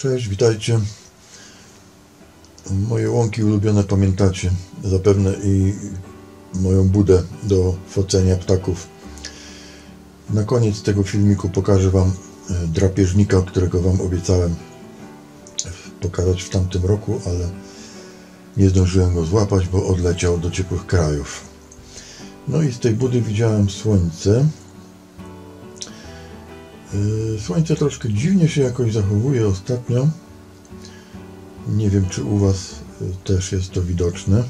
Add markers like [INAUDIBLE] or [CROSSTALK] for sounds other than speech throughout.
Cześć, witajcie. Moje łąki ulubione pamiętacie. Zapewne i moją budę do focenia ptaków. Na koniec tego filmiku pokażę Wam e, drapieżnika, którego Wam obiecałem pokazać w tamtym roku, ale nie zdążyłem go złapać, bo odleciał do ciepłych krajów. No i z tej budy widziałem słońce. E, słońce troszkę dziwnie się jakoś zachowuje ostatnio. Nie wiem, czy u Was e, też jest to widoczne.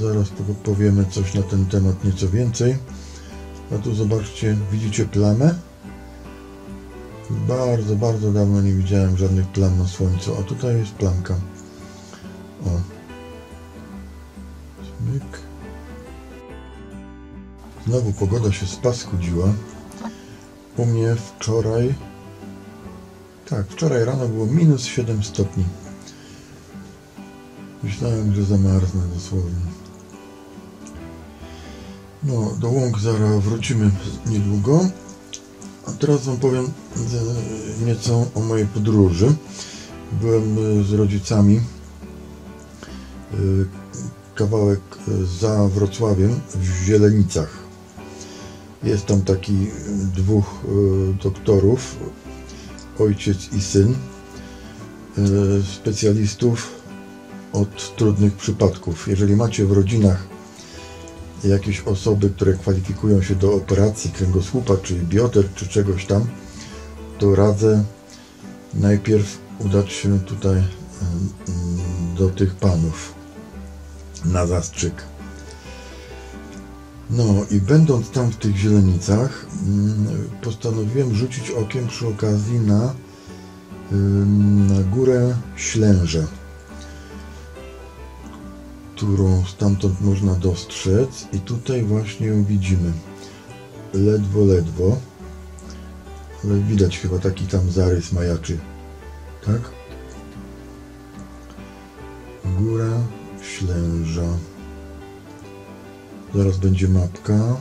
Zaraz powiemy coś na ten temat nieco więcej. A tu zobaczcie, widzicie plamę? Bardzo, bardzo dawno nie widziałem żadnych plam na słońcu, a tutaj jest plamka. O. Smyk. Znowu pogoda się spaskudziła. U mnie wczoraj... Tak, wczoraj rano było minus 7 stopni. Myślałem, że zamarznę dosłownie. No, do łąk zaraz wrócimy niedługo. A teraz Wam powiem e, nieco o mojej podróży. Byłem e, z rodzicami e, kawałek za Wrocławiem w Zielenicach. Jest tam taki dwóch doktorów, ojciec i syn, specjalistów od trudnych przypadków. Jeżeli macie w rodzinach jakieś osoby, które kwalifikują się do operacji kręgosłupa, czy bioder, czy czegoś tam, to radzę najpierw udać się tutaj do tych panów na zastrzyk. No i będąc tam w tych zielenicach, mm, postanowiłem rzucić okiem przy okazji na, na górę Ślęże którą stamtąd można dostrzec. I tutaj właśnie ją widzimy. Ledwo, ledwo. Ale widać chyba taki tam zarys majaczy. Tak? Góra Ślęża zaraz będzie mapka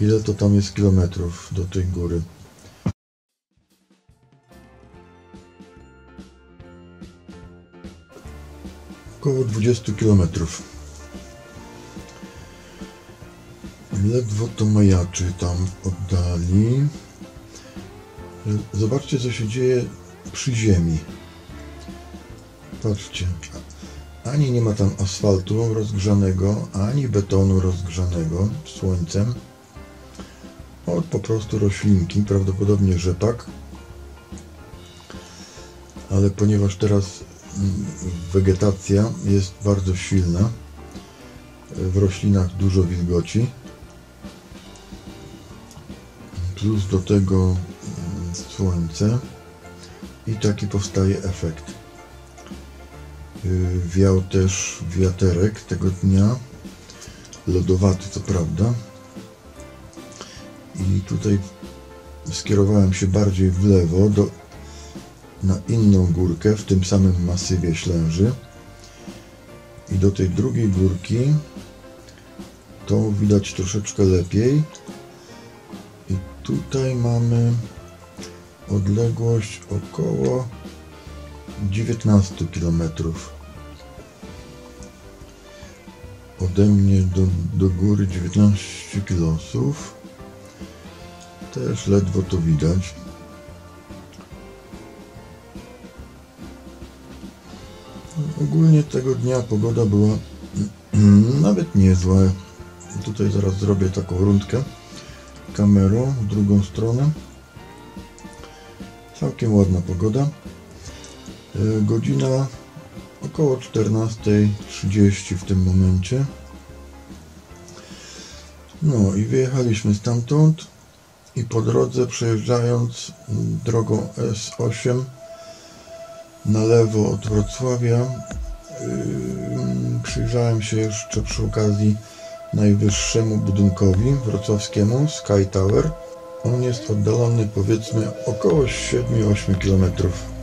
ile to tam jest kilometrów do tej góry około 20 km. Ledwo to majaczy tam oddali. Zobaczcie, co się dzieje przy ziemi. Patrzcie. Ani nie ma tam asfaltu rozgrzanego, ani betonu rozgrzanego słońcem. O, po prostu roślinki, prawdopodobnie rzepak. Ale ponieważ teraz wegetacja jest bardzo silna. W roślinach dużo wilgoci. Plus do tego mm, słońce i taki powstaje efekt. Y, wiał też wiaterek tego dnia, lodowaty co prawda. I tutaj skierowałem się bardziej w lewo do na inną górkę w tym samym masywie Ślęży. I do tej drugiej górki to widać troszeczkę lepiej. I tutaj mamy odległość około 19 km ode mnie do, do góry 19 km też ledwo to widać Ogólnie tego dnia pogoda była [CLEARS THROAT] nawet niezła. Tutaj zaraz zrobię taką rundkę kamerą w drugą stronę. Całkiem ładna pogoda. E, godzina około 14.30 w tym momencie. No i wyjechaliśmy stamtąd i po drodze przejeżdżając drogą S8 na lewo od Wrocławia. Yy, przyjrzałem się jeszcze przy okazji najwyższemu budynkowi wrocławskiemu, Sky Tower. On jest oddalony powiedzmy około 7-8 kilometrów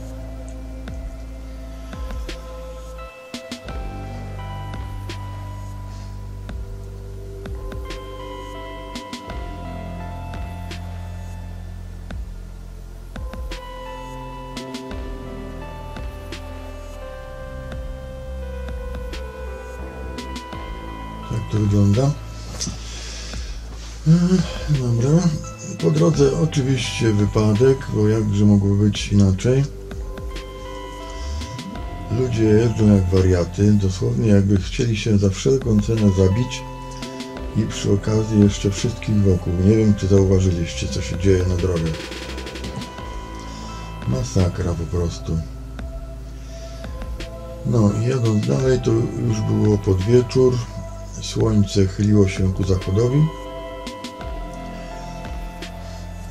wygląda. E, Dobra. Po drodze oczywiście wypadek, bo jakże mogło być inaczej. Ludzie jeżdżą jak wariaty, dosłownie jakby chcieli się za wszelką cenę zabić i przy okazji jeszcze wszystkich wokół. Nie wiem, czy zauważyliście, co się dzieje na drogach. Masakra po prostu. No i jadąc dalej, to już było pod wieczór. Słońce chyliło się ku zachodowi.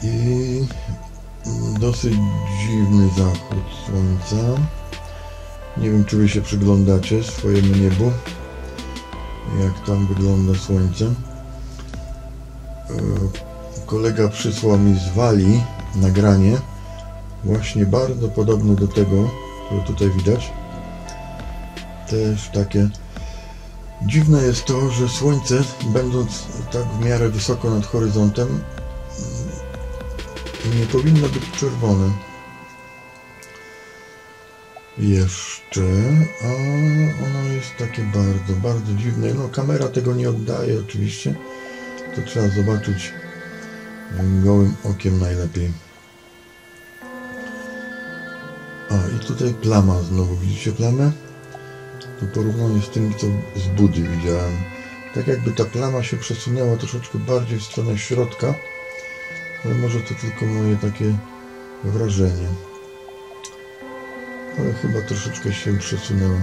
I dosyć dziwny zachód słońca. Nie wiem, czy wy się przyglądacie swojemu niebu, jak tam wygląda słońce. E, Kolega przysłał mi z Walii nagranie, właśnie bardzo podobne do tego, które tutaj widać. Też takie. Dziwne jest to, że słońce, będąc tak w miarę wysoko nad horyzontem, nie powinno być czerwone. Jeszcze, a ono jest takie bardzo, bardzo dziwne. No kamera tego nie oddaje oczywiście. To trzeba zobaczyć gołym okiem najlepiej. A i tutaj plama znowu. Widzicie plamę? To porównanie z tym, co z budy widziałem. Tak jakby ta plama się przesunęła troszeczkę bardziej w stronę środka, ale może to tylko moje takie wrażenie ale chyba troszeczkę się przesunęła.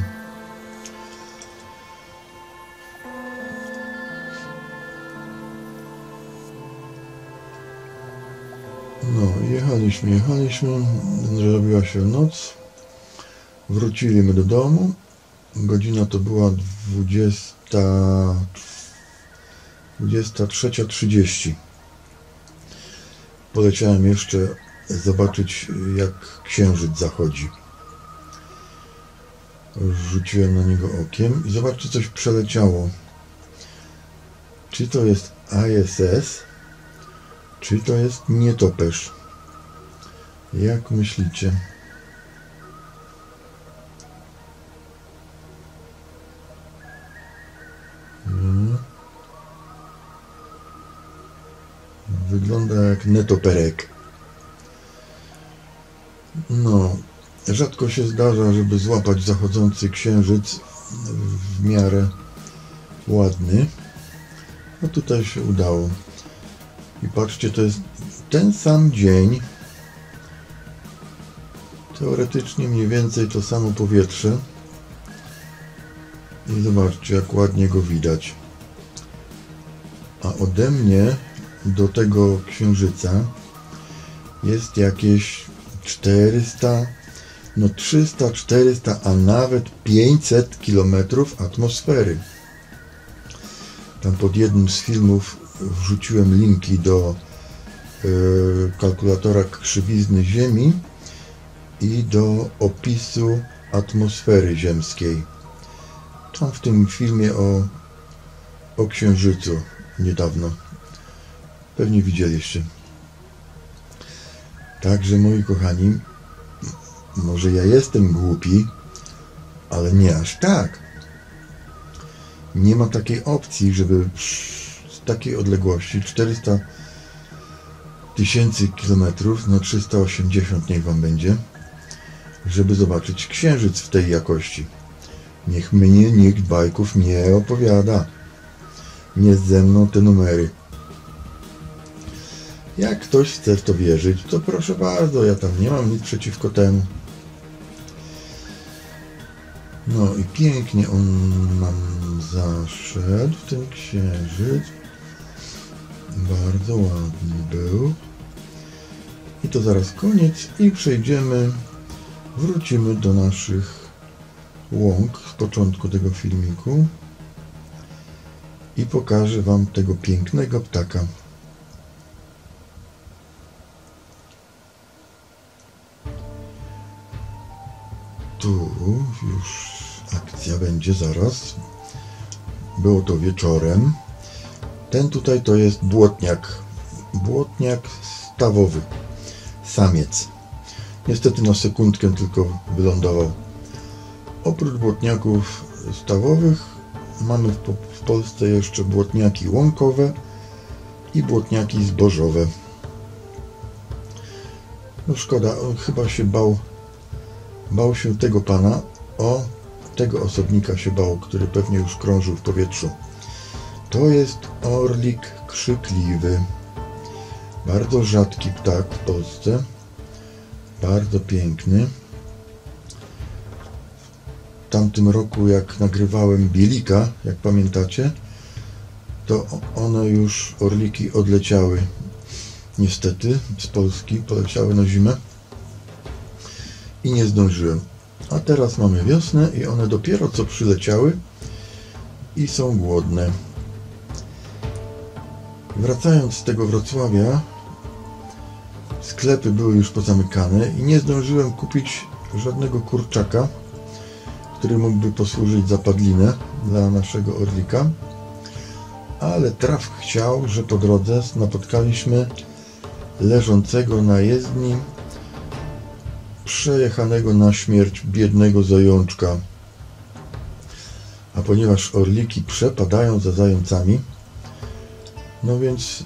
No, jechaliśmy, jechaliśmy, zrobiła się noc, wróciliśmy do domu, godzina to była 20, 23.30. Poleciałem jeszcze zobaczyć, jak księżyc zachodzi. Rzuciłem na niego okiem i zobaczcie, coś przeleciało. Czy to jest ISS, czy to jest nietoperz? Jak myślicie? Wygląda jak netoperek. No, Rzadko się zdarza, żeby złapać zachodzący księżyc w miarę ładny. No tutaj się udało. I patrzcie, to jest ten sam dzień. Teoretycznie mniej więcej to samo powietrze. I zobaczcie, jak ładnie go widać. A ode mnie do tego księżyca jest jakieś 400 no 300, 400, a nawet 500 km atmosfery. Tam pod jednym z filmów wrzuciłem linki do y, kalkulatora krzywizny Ziemi i do opisu atmosfery ziemskiej. Tam w tym filmie o, o Księżycu niedawno. Pewnie widzieliście. Także moi kochani, może ja jestem głupi, ale nie aż tak. Nie ma takiej opcji, żeby z takiej odległości 400 tysięcy kilometrów, no 380 niech wam będzie, żeby zobaczyć księżyc w tej jakości. Niech mnie nikt bajków nie opowiada. Nie ze mną te numery. Jak ktoś chce w to wierzyć, to proszę bardzo, ja tam nie mam nic przeciwko temu. No i pięknie on nam zaszedł, ten księżyc. Bardzo ładny był. I to zaraz koniec i przejdziemy, wrócimy do naszych łąk z początku tego filmiku i pokażę Wam tego pięknego ptaka. Tu już akcja będzie zaraz. Było to wieczorem. Ten tutaj to jest błotniak. Błotniak stawowy. Samiec. Niestety na sekundkę tylko wylądował. Oprócz błotniaków stawowych mamy w, po- w Polsce jeszcze błotniaki łąkowe i błotniaki zbożowe. No szkoda, on chyba się bał, bał się tego pana, o tego osobnika się bał, który pewnie już krążył w powietrzu. To jest orlik krzykliwy. Bardzo rzadki ptak w Polsce. Bardzo piękny. W tamtym roku, jak nagrywałem Bielika, jak pamiętacie, to one już orliki odleciały. Niestety z Polski poleciały na zimę i nie zdążyłem. A teraz mamy wiosnę i one dopiero co przyleciały i są głodne. Wracając z tego Wrocławia, sklepy były już pozamykane i nie zdążyłem kupić żadnego kurczaka, który mógłby posłużyć za padlinę dla naszego orlika. Ale traf chciał, że po drodze napotkaliśmy leżącego na jezdni, przejechanego na śmierć biednego zajączka. A ponieważ orliki przepadają za zającami, no więc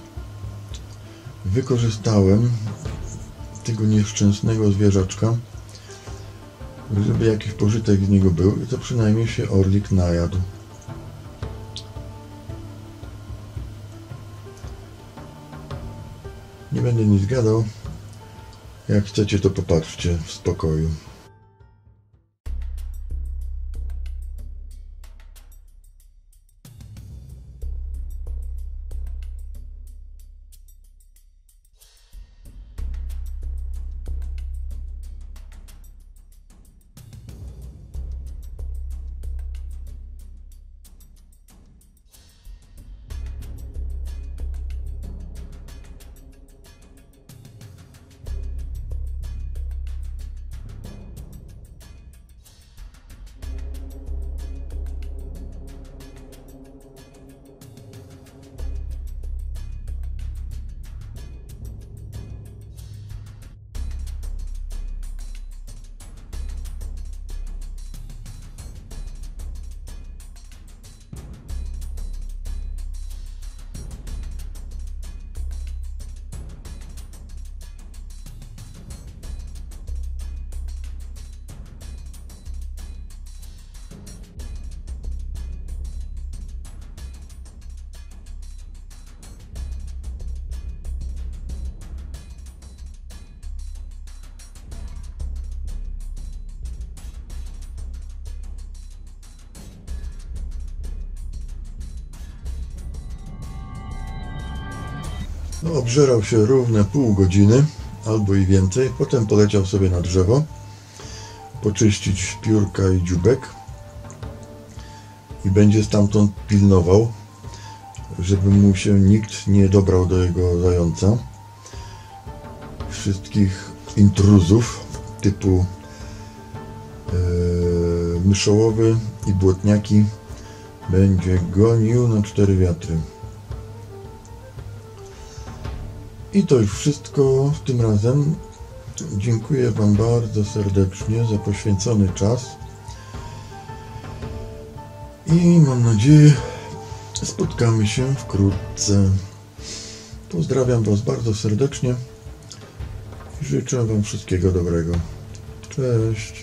wykorzystałem tego nieszczęsnego zwierzaczka, żeby jakiś pożytek z niego był i to przynajmniej się orlik najadł. Nie będę nic gadał. Jak chcecie, to popatrzcie w spokoju. No, obżerał się równe pół godziny, albo i więcej. Potem poleciał sobie na drzewo, poczyścić piórka i dziubek i będzie stamtąd pilnował, żeby mu się nikt nie dobrał do jego zająca. Wszystkich intruzów typu e, myszołowy i błotniaki będzie gonił na cztery wiatry. I to już wszystko tym razem. Dziękuję Wam bardzo serdecznie za poświęcony czas. I mam nadzieję, spotkamy się wkrótce. Pozdrawiam Was bardzo serdecznie życzę Wam wszystkiego dobrego. Cześć.